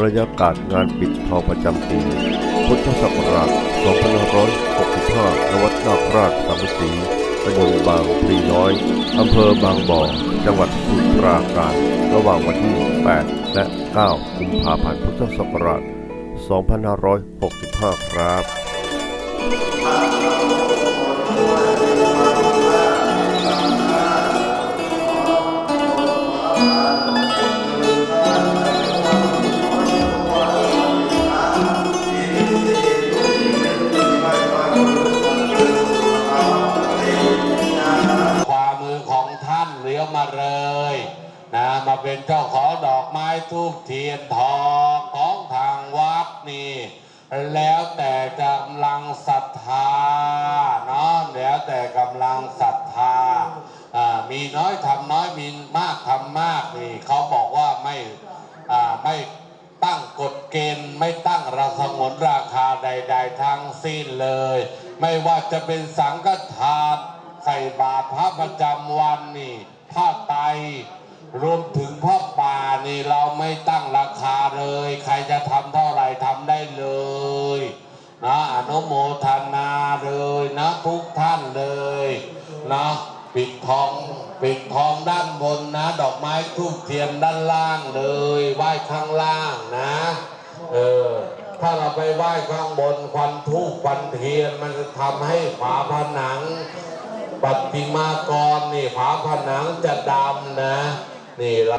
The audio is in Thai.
บรรยากาศงานปิดทองประจำปีพุทธศักราช 2565ณวัดนาคราชสามัคคีตำบลบางพลีน้อย อำเภอบางบ่อ จังหวัดสมุทรราการระหว่างวันที่ 8 และ 9 กุมภาพันธ์พุทธศักราช 2565 ครับ เลยนะมาเป็นเจ้าของดอกไม้ทูบเทียนทองของทางวัดนี่แล้วแต่กำลังศรัทธาเนาะแล้วแต่กำลังศรัทธามีน้อยทำน้อยมีมากทำมากนี่เขาบอกว่าไม่ไม่ตั้งกฎเกณฑ์ไม่ตั้งราสงวนราคาใด ๆ ทั้งสิ้นเลย ไม่ว่าจะเป็นสังฆทานใส่บาตรพระประจำวันนี่ผ้า รรวมถึงผ้าป่านี่เราไม่ตั้งราคาเลย ใครจะทำเท่าไหร่ทำได้เลยนะอนุโมทนาเลยนะทุกท่านเลยนะปิดทองปิดทองด้านบนนะ ดอกไม้ทูบเทียนด้านล่างเลยไหว้ข้างล่างนะเออถ้าเราไปไหว้ข้างบนควันทูบควันเทียนมันจะทำให้ฝาผนัง ปฏิมากรนี่ฝาผนังจะดำนะ นี่ละ